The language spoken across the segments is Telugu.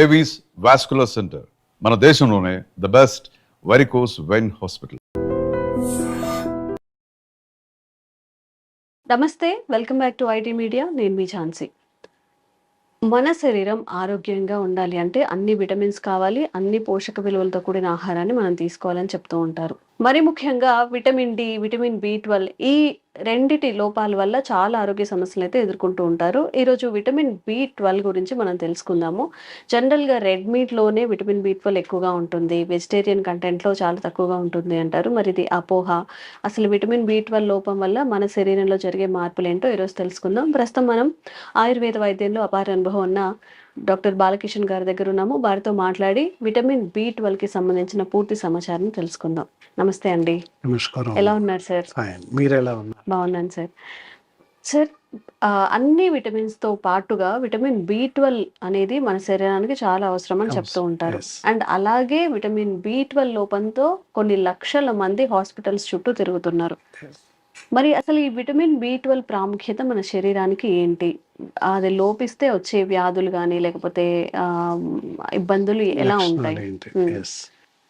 ఏవీస్ వాస్కులర్ సెంటర్ మన దేశంలోనే the best varicose vein hospital నమస్తే welcome back to IT media నేను మీ ఝాన్సీ. మన శరీరం ఆరోగ్యంగా ఉండాలి అంటే అన్ని విటమిన్స్ కావాలి అన్ని పోషక విలువలతో కూడిన ఆహారాన్ని మనం తీసుకోవాలని చెప్తూ ఉంటారు. మరి ముఖ్యంగా vitamin D vitamin B twelve ఈ రెండిటి లోపాల వల్ల చాలా ఆరోగ్య సమస్యలు అయితే ఎదుర్కొంటూ ఉంటారు. ఈరోజు విటమిన్ బి ట్వెల్వ్ గురించి మనం తెలుసుకుందాము. జనరల్గా రెడ్ మీట్లోనే విటమిన్ బి ట్వెల్వ్ ఎక్కువగా ఉంటుంది. వెజిటేరియన్ కంటెంట్లో చాలా తక్కువగా ఉంటుంది అంటారు. మరి ఇది అపోహ. అసలు విటమిన్ బి ట్వెల్వ్ లోపం వల్ల మన శరీరంలో జరిగే మార్పులు ఏంటో ఈరోజు తెలుసుకుందాం. ప్రస్తుతం మనం ఆయుర్వేద వైద్యంలో అపార అనుభవం ఉన్న డాక్టర్ బాలకిషన్ గారి దగ్గర ఉన్నాము. వారితో మాట్లాడి విటమిన్ బి ట్వెల్వ్కి సంబంధించిన పూర్తి సమాచారం తెలుసుకుందాం. నమస్తే అండి. నమస్కారం ఎలా ఉన్నారు సార్? మీరు ఎలా ఉన్నారు? బాగున్నాను సార్. సార్ అన్ని విటమిన్స్తో పాటుగా విటమిన్ బి ట్వెల్వ్ అనేది మన శరీరానికి చాలా అవసరం అని చెప్తూ ఉంటారు. అండ్ అలాగే విటమిన్ బి ట్వెల్వ్ లోపంతో కొన్ని లక్షల మంది హాస్పిటల్స్ చుట్టూ తిరుగుతున్నారు. మరి అసలు ఈ విటమిన్ బి ట్వెల్వ్ ప్రాముఖ్యత మన శరీరానికి ఏంటి? అది లోపిస్తే వచ్చే వ్యాధులు కానీ లేకపోతే ఇబ్బందులు ఎలా ఉంటాయి?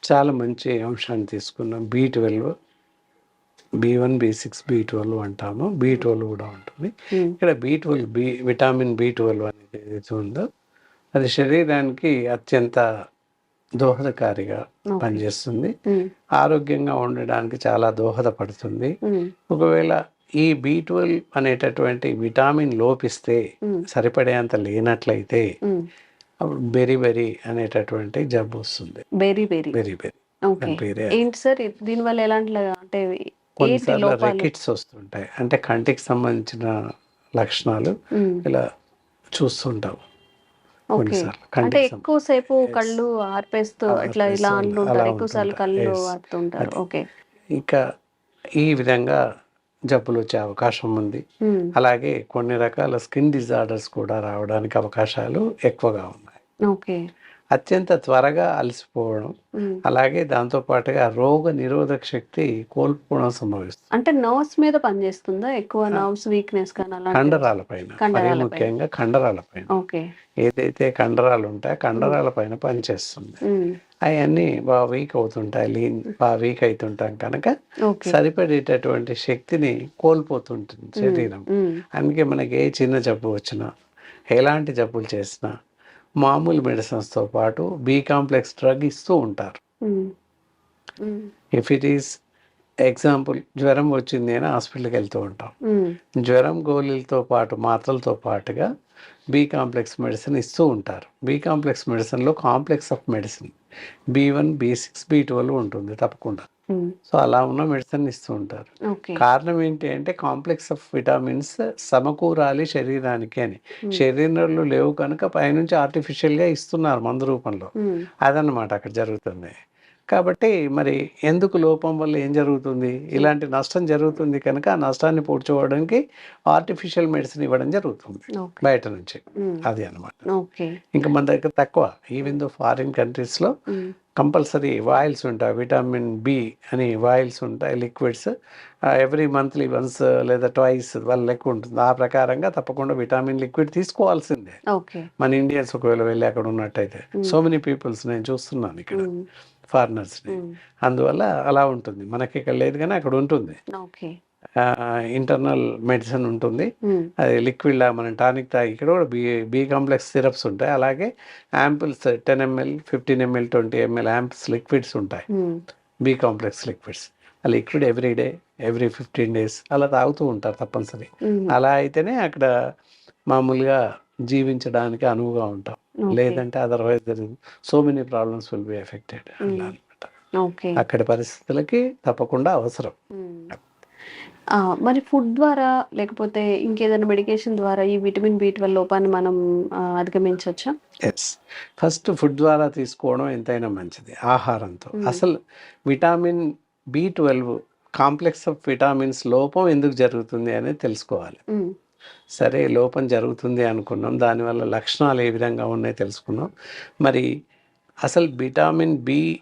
చాలా మంచి అంశాన్ని తీసుకున్నాం. B twelve B one B six B twelve అంటాము. బి ట్వెల్వ్ కూడా ఉంటుంది. ఇక్కడ B twelve B vitamin B twelve అనేది ఏదైతే ఉందో అది శరీరానికి అత్యంత దోహదకారిగా. పనిచేస్తుంది. ఆరోగ్యంగా ఉండడానికి చాలా దోహదపడుతుంది. ఒకవేళ ఈ బి ట్వెల్వ్ అనేటటువంటి విటామిన్ లోపిస్తే సరిపడేంత లేనట్లయితే. అప్పుడు బెరీ బెరీ అనేటటువంటి జబ్బు వస్తుంది. Beriberi beriberi okay. దాని పేరే ఏంటి సార్? ఇది- దీనివల్ల ఎలాంటి అంటే కొన్నిసార్లు రెకిట్స్ వస్తుంటాయి. అంటే కంటికి సంబంధించిన లక్షణాలు ఇలా చూస్తుంటాం ఓకే కొన్నిసార్లు అంటే కంటికి సం- ఎక్కువసేపు Yes. కళ్ళు ఆర్పేస్తూ ఇట్లా ఇలా అంటుంటారు ఎక్కువ సార్లు. కళ్ళు అది. ఓకే. ఇంకా ఈ విధంగా జబ్బులు వచ్చే అవకాశం ఉంది. అలాగే కొన్ని రకాల స్కిన్ డిజార్డర్స్ కూడా రావడానికి అవకాశాలు ఎక్కువగా ఉన్నాయి. ఓకే. అత్యంత త్వరగా అలసిపోవడం. అలాగే దాంతో పాటుగా రోగ నిరోధక శక్తి కోల్పోవడం సంభవిస్తుంది. అంటే నర్వ్స్ మీద పనిచేస్తుందా? ఎక్కువ నర్వ్స్ వీక్నెస్ కండరాల పైన. మరీ. ముఖ్యంగా కండరాల పైన. ఏదైతే కండరాలు ఉంటాయో కండరాల పైన పనిచేస్తుంది. అవన్నీ బాగా వీక్ అవుతుంటాయి లీన్ బాగా వీక్ అవుతుంటాం కనుక సరిపడేటటువంటి శక్తిని కోల్పోతుంటుంది శరీరం. అందుకే మనకి ఏ చిన్న జబ్బు వచ్చినా ఎలాంటి జబ్బులు చేసినా మామూలు మెడిసిన్స్తో పాటు బి కాంప్లెక్స్ డ్రగ్ ఇస్తూ ఉంటారు. ఇఫ్ ఇట్ ఈస్ ఎగ్జాంపుల్ జ్వరం వచ్చింది అని హాస్పిటల్కి వెళ్తూ ఉంటాం. జ్వరం గోళీలతో పాటు మాత్రలతో పాటుగా బి కాంప్లెక్స్ మెడిసిన్ ఇస్తూ ఉంటారు. బి కాంప్లెక్స్ మెడిసిన్లో complex of medicine B one B six B twelve ఉంటుంది తప్పకుండా. సో అలా ఉన్న మెడిసిన్ ఇస్తూ ఉంటారు. కారణం ఏంటి అంటే కాంప్లెక్స్ ఆఫ్ విటామిన్స్ సమకూరాలి శరీరానికి అని. Hmm. శరీరంలో లేవు కనుక పైనుంచి ఆర్టిఫిషియల్గా ఇస్తున్నారు మందు రూపంలో. ఉమ్, అదన్నమాట అక్కడ జరుగుతుంది. కాబట్టి మరి ఎందుకు లోపం వల్ల ఏం జరుగుతుంది? ఇలాంటి నష్టం జరుగుతుంది కనుక ఆ నష్టాన్ని పూడ్చుకోవడానికి ఆర్టిఫిషియల్ మెడిసిన్ ఇవ్వడం జరుగుతుంది. బయట నుంచి. అది అనమాట ఇంకా మన దగ్గర తక్కువ ఈవెన్ దో ఫారిన్ కంట్రీస్లో కంపల్సరీ వాయిల్స్ ఉంటాయి. విటామిన్ బి అని వాయిల్స్ ఉంటాయి లిక్విడ్స్. ఎవ్రీ మంత్లీ వన్స్ లేదా ట్వైస్ వాళ్ళ లెక్క ఉంటుంది. ఆ ప్రకారంగా తప్పకుండా విటామిన్ లిక్విడ్ తీసుకోవాల్సిందే. మన ఇండియన్స్ ఒకవేళ వెళ్ళి అక్కడ ఉన్నట్టయితే. సో మెనీ పీపుల్స్ నేను చూస్తున్నాను ఇక్కడ. ఫారినర్స్ని అందువల్ల అలా ఉంటుంది. మనకి ఇక్కడ లేదు కానీ అక్కడ ఉంటుంది. ఇంటర్నల్ మెడిసిన్ ఉంటుంది. ఉమ్, అది లిక్విడ్ లా మనం టానిక్ తాగి ఇక్కడ కూడా బి బి కాంప్లెక్స్ సిరప్స్ ఉంటాయి. అలాగే ampoules ten ML fifteen ML twenty ML ampoules liquids ఉంటాయి. బి కాంప్లెక్స్ లిక్విడ్స్ ఆ liquid every day every fifteen days అలా తాగుతూ ఉంటారు తప్పనిసరి. ఉమ్, అలా అయితేనే అక్కడ మామూలుగా జీవించడానికి అనువుగా ఉంటాం. లేదంటే otherwise so many problems will be affected అక్కడి పరిస్థితులకి తప్పకుండా అవసరం. ఆ, మరి ఫుడ్ ద్వారా లేకపోతే ఇంకేదైనా మెడికేషన్ ద్వారా ఈ విటమిన్ బి ట్వెల్వ్ లోపాన్ని మనం అధిగమించవచ్చా? ఎస్ ఫస్ట్ ఫుడ్ ద్వారా తీసుకోవడం ఎంతైనా మంచిది ఆహారంతో. Mm. అసలు vitamin B twelve complex of vitamins లోపం ఎందుకు జరుగుతుంది అనేది తెలుసుకోవాలి. మ్మ్. సరే లోపం జరుగుతుంది అనుకున్నాం దానివల్ల లక్షణాలు ఏ విధంగా ఉన్నాయో తెలుసుకున్నాం. మరి అసలు vitamin B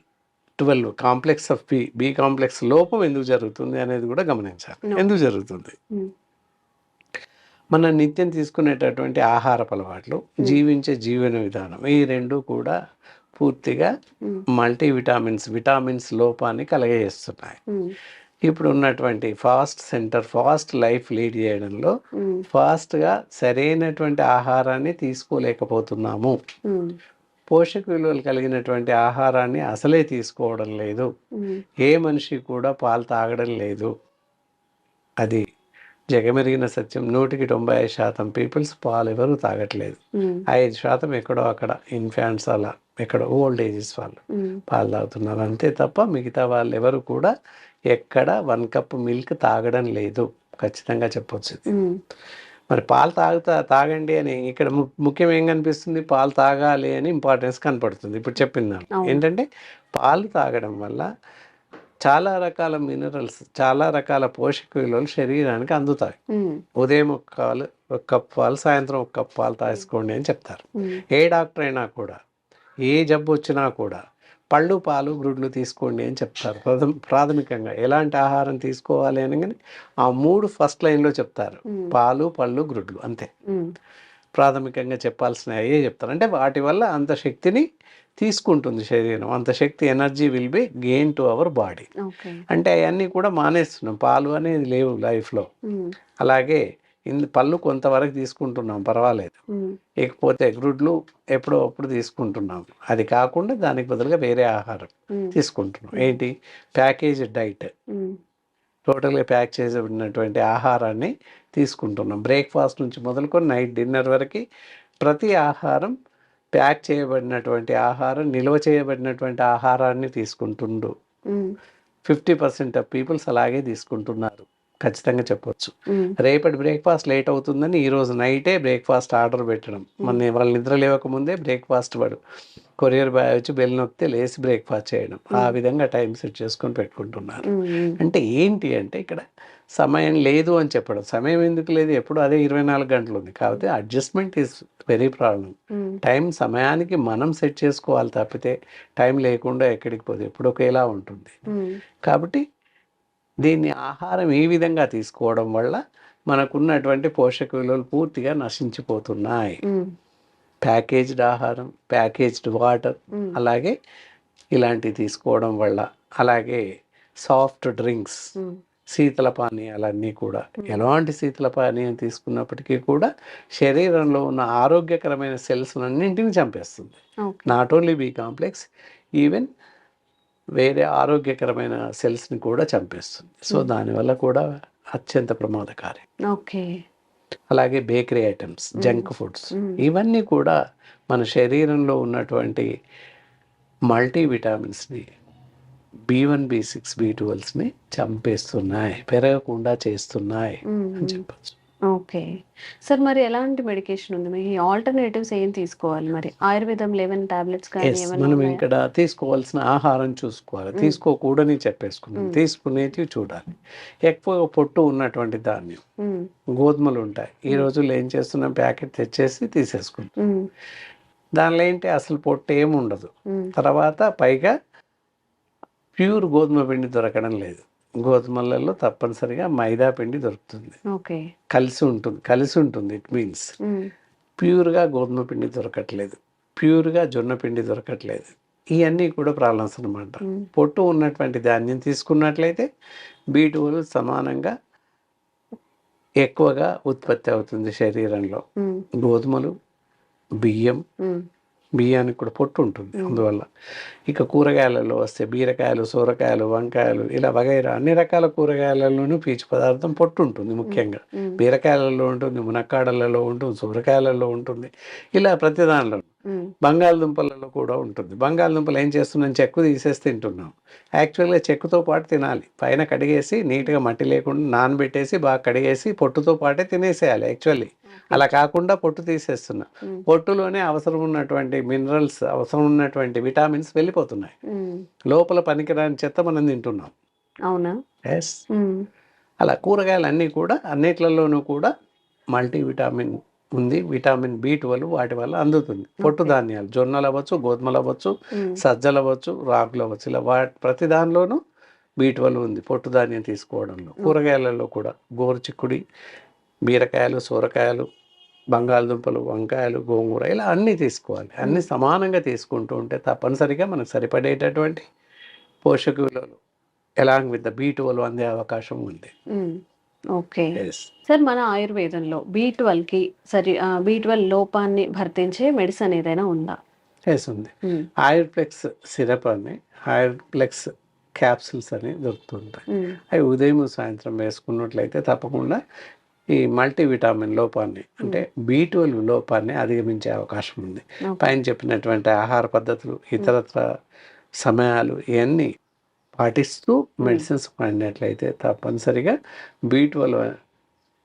twelve complex of B B complex లోపం ఎందుకు జరుగుతుంది అనేది కూడా గమనించాలి. ఎందుకు జరుగుతుంది? మ్మ్. మన నిత్యం తీసుకునేటటువంటి ఆహారపు అలవాట్లు జీవించే జీవన విధానం ఈ రెండు కూడా పూర్తిగా ఉమ్, మల్టీ విటామిన్స్ విటామిన్స్ లోపాన్ని కలగజేస్తున్నాయి. ఇప్పుడు ఉన్నటువంటి fast centre fast life lead చేయడంలో ఫాస్ట్గా సరైనటువంటి ఆహారాన్ని తీసుకోలేకపోతున్నాము. పోషక విలువలు కలిగినటువంటి ఆహారాన్ని అసలే తీసుకోవడం లేదు. ఏ మనిషి కూడా పాలు తాగడం లేదు. అది జగమెరిగిన సత్యం. నూటికి తొంభై ఐదు శాతం పీపుల్స్ పాలు ఎవరు తాగట్లేదు. ఐదు శాతం ఎక్కడో అక్కడ ఇన్ఫాంట్స్ అలా ఎక్కడో ఓల్డ్ ఏజెస్ వాళ్ళు పాలు తాగుతున్నారు. అంతే తప్ప మిగతా వాళ్ళు ఎవరు కూడా ఎక్కడ వన్ కప్ మిల్క్ తాగడం లేదు. ఖచ్చితంగా చెప్పొచ్చు మరి పాలు తాగుతా తాగండి అని ఇక్కడ ము- ముఖ్యం ఏం కనిపిస్తుంది? పాలు తాగాలి అని ఇంపార్టెన్స్ కనపడుతుంది. ఇప్పుడు చెప్పింది. ఏంటంటే పాలు తాగడం వల్ల చాలా రకాల మినరల్స్ చాలా రకాల పోషక విలువలు శరీరానికి అందుతాయి. ఉదయం ఒక పాలు ఒక కప్ పాలు సాయంత్రం ఒక కప్ పాలు తాసుకోండి అని చెప్తారు. ఏ డాక్టర్ అయినా కూడా ఏ జబ్బు వచ్చినా కూడా పళ్ళు పాలు గ్రుడ్లు తీసుకోండి అని చెప్తారు. ప్రథమ ప్రాథమికంగా ఎలాంటి ఆహారం తీసుకోవాలి అని కానీ ఆ మూడు ఫస్ట్ లైన్లో చెప్తారు. పాలు పళ్ళు గ్రుడ్లు అంతే. ప్రాథమికంగా చెప్పాల్సిన అయ్యే చెప్తారు? అంటే వాటి వల్ల అంత శక్తిని తీసుకుంటుంది శరీరం. అంత శక్తి energy will be gain to our body. అంటే అవన్నీ కూడా మానేస్తున్నాం. పాలు అనేది లేవు లైఫ్లో. అలాగే ఇన్ పళ్ళు కొంతవరకు తీసుకుంటున్నాం పర్వాలేదు. ఇకపోతే గ్రుడ్లు ఎప్పుడో అప్పుడు తీసుకుంటున్నాం. అది కాకుండా దానికి బదులుగా వేరే ఆహారం తీసుకుంటున్నాం. ఏంటి? Package diet. టోటల్గా ప్యాక్ చేయబడినటువంటి ఆహారాన్ని తీసుకుంటున్నాం. బ్రేక్ఫాస్ట్ నుంచి మొదలుకొని నైట్ డిన్నర్ వరకు ప్రతి ఆహారం ప్యాక్ చేయబడినటువంటి ఆహారం నిల్వ చేయబడినటువంటి ఆహారాన్ని తీసుకుంటుండు. ఫిఫ్టీ పర్సెంట్ ఆఫ్ పీపుల్స్ అలాగే తీసుకుంటున్నారు. ఖచ్చితంగా చెప్పొచ్చు. ఉమ్, రేపటి బ్రేక్ఫాస్ట్ లేట్ అవుతుందని ఈరోజు నైటే బ్రేక్ఫాస్ట్ ఆర్డర్ పెట్టడం. మన వాళ్ళ నిద్ర లేవకముందే బ్రేక్ఫాస్ట్ వాడు కొరియర్ బాయ్ వచ్చి బెల్ నొక్కితే లేచి బ్రేక్ఫాస్ట్ చేయడం. ఆ విధంగా టైం సెట్ చేసుకొని పెట్టుకుంటున్నారు. అంటే ఏంటి అంటే ఇక్కడ సమయం లేదు అని చెప్పడం. సమయం ఎందుకు లేదు? ఎప్పుడు అదే ఇరవై నాలుగు గంటలు ఉంది. కాబట్టి adjustment is very problem. Time సమయానికి మనం సెట్ చేసుకోవాలి తప్పితే టైం లేకుండా ఎక్కడికి పోదు. ఎప్పుడు ఒకేలా ఉంటుంది కాబట్టి దీన్ని ఆహారం ఈ విధంగా తీసుకోవడం వల్ల మనకున్నటువంటి పోషక విలువలు పూర్తిగా నశించిపోతున్నాయి. ప్యాకేజ్డ్ ఆహారం ప్యాకేజ్డ్ వాటర్ అలాగే ఇలాంటివి తీసుకోవడం వల్ల అలాగే సాఫ్ట్ డ్రింక్స్ శీతల పానీయాలన్నీ కూడా ఎలాంటి శీతల పానీయం తీసుకున్నప్పటికీ కూడా శరీరంలో ఉన్న ఆరోగ్యకరమైన సెల్స్ అన్నింటిని చంపేస్తుంది not only B complex even వేరే ఆరోగ్యకరమైన సెల్స్ని కూడా చంపేస్తుంది. సో దానివల్ల కూడా అత్యంత ప్రమాదకారి. ఓకే. అలాగే bakery items junk foods Mm. ఇవన్నీ కూడా మన శరీరంలో ఉన్నటువంటి multi విటామిన్స్ని B one B six B ట్వెల్వ్స్ని చంపేస్తున్నాయి పెరగకుండా చేస్తున్నాయి అని చెప్పచ్చు. ఓకే. సార్ మరి ఎలాంటి మెడికేషన్ ఉంది? మీ ఆల్టర్నేటివ్స్ ఏం తీసుకోవాలి మరి? ఆయుర్వేదం లెవెన్ టాబ్లెట్స్ కానీ ఏమైనా మనం ఉన్నాయా? ఇక్కడ తీసుకోవాల్సిన ఆహారం చూసుకోవాలి. తీసుకోకూడని చెప్పేసుకున్నాం. తీసుకునేటివి చూడాలి. ఎక్కువ పొట్టు ఉన్నటువంటి ధాన్యం. గోధుమలు ఉంటాయి. ఈ రోజుల్లో ఏం చేస్తున్నాం? ప్యాకెట్ తెచ్చేసి తీసేసుకుంటాం. దానిలో ఏంటి? అసలు పొట్టు ఏమి ఉండదు. తర్వాత పైగా ప్యూర్ గోధుమ పిండి దొరకడం లేదు. గోధుమలలో తప్పనిసరిగా మైదా పిండి దొరుకుతుంది. ఓకే. కలిసి ఉంటుంది కలిసి ఉంటుంది ఇట్ మీన్స్ ప్యూర్గా గోధుమ పిండి దొరకట్లేదు ప్యూర్గా జొన్న పిండి దొరకట్లేదు. ఇవన్నీ కూడా ప్రాబ్లమ్స్ అనమాట పొట్టు ఉన్నటువంటి ధాన్యం తీసుకున్నట్లయితే బీటువలు సమానంగా ఎక్కువగా ఉత్పత్తి అవుతుంది శరీరంలో. గోధుమలు బియ్యం బియ్యానికి కూడా పొట్టు ఉంటుంది. అందువల్ల ఇక కూరగాయలలో వస్తే బీరకాయలు సొరకాయలు వంకాయలు ఇలా వగైరా అన్ని రకాల కూరగాయలలోనూ పీచు పదార్థం పొట్టు ఉంటుంది ముఖ్యంగా. బీరకాయలలో ఉంటుంది మునక్కాడలలో ఉంటుంది సొరకాయలలో ఉంటుంది. ఇలా ప్రతి దానిలో ఉమ్, బంగాళదుంపలలో కూడా ఉంటుంది. బంగాళదుంపలు ఏం చేస్తున్నాం? చెక్కు తీసేసి తింటున్నాం. యాక్చువల్గా చెక్కుతో పాటు తినాలి. పైన కడిగేసి నీట్గా మట్టి లేకుండా నానబెట్టేసి బాగా కడిగేసి పొట్టుతో పాటే తినేసేయాలి యాక్చువల్లీ. అలా కాకుండా పొట్టు తీసేస్తున్నాం. పొట్టులోనే అవసరం ఉన్నటువంటి మినరల్స్ అవసరం ఉన్నటువంటి విటామిన్స్ వెళ్ళిపోతున్నాయి. లోపల పనికిరాని చెత్త మనం తింటున్నాం. అవునా? ఎస్ అలా కూరగాయలు అన్నీ కూడా అన్నిట్లలోనూ కూడా మల్టీ విటామిన్ ఉంది విటామిన్ బి ట్వెల్వ్ వాటి వల్ల అందుతుంది. పొట్టు ధాన్యాలు జొన్నలు అవ్వచ్చు గోధుమలు అవ్వచ్చు సజ్జలు అవ్వచ్చు రాగులు అవ్వచ్చు ఇలా వా ప్రతి దానిలోనూ బి ట్వెల్వ్ ఉంది పొట్టు ధాన్యం తీసుకోవడంలో. కూరగాయలలో కూడా గోరు చిక్కుడి బీరకాయలు సొరకాయలు బంగాళదుంపలు వంకాయలు గోంగూర ఇలా అన్నీ తీసుకోవాలి. అన్నీ సమానంగా తీసుకుంటూ ఉంటే తప్పనిసరిగా మనకు సరిపడేటటువంటి పోషక విలువలు along with the B twelve అందే అవకాశం ఉంది. ఓకే. సార్ మన ఆయుర్వేదంలో బి ట్వెల్వ్కి సరి బి ట్వెల్వ్ లోపాన్ని భర్తించే మెడిసిన్ ఏదైనా ఉందా Yes, ఉంది. ఆయుర్ప్లెక్స్ సిరప్ అని ఆయుర్ప్లెక్స్ క్యాప్సిల్స్ అని దొరుకుతుంటాయి. అవి ఉదయం సాయంత్రం వేసుకున్నట్లయితే తప్పకుండా ఈ మల్టీవిటామిన్ లోపాన్ని అంటే బీ ట్వెల్వ్ లోపాన్ని అధిగమించే అవకాశం ఉంది. పైన చెప్పినటువంటి ఆహార పద్ధతులు ఇతరత్ర సమయాలు ఇవన్నీ పాటిస్తూ మెడిసిన్స్ పడినట్లయితే తప్పనిసరిగా బీట్వల్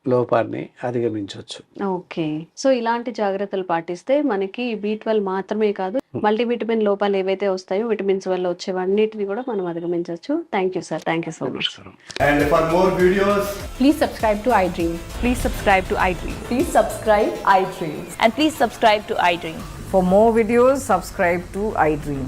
లోపాన్ని అధిగమించవచ్చు. ఓకే. సో ఇలాంటి జాగ్రత్తలు పాటిస్తే మనకి బి ట్వెల్వ్ మాత్రమే కాదు మల్టీ విటమిన్ లోపాలు ఏవైతే వస్తాయో విటమిన్స్ వల్ల వచ్చేవన్నిటిని కూడా మనం అధిగమించవచ్చు. Thank you sir. Thank you so much. And for more videos please subscribe to I dream. Please subscribe to I dream. Please subscribe I dream. And please subscribe to I dream. For more videos subscribe to I dream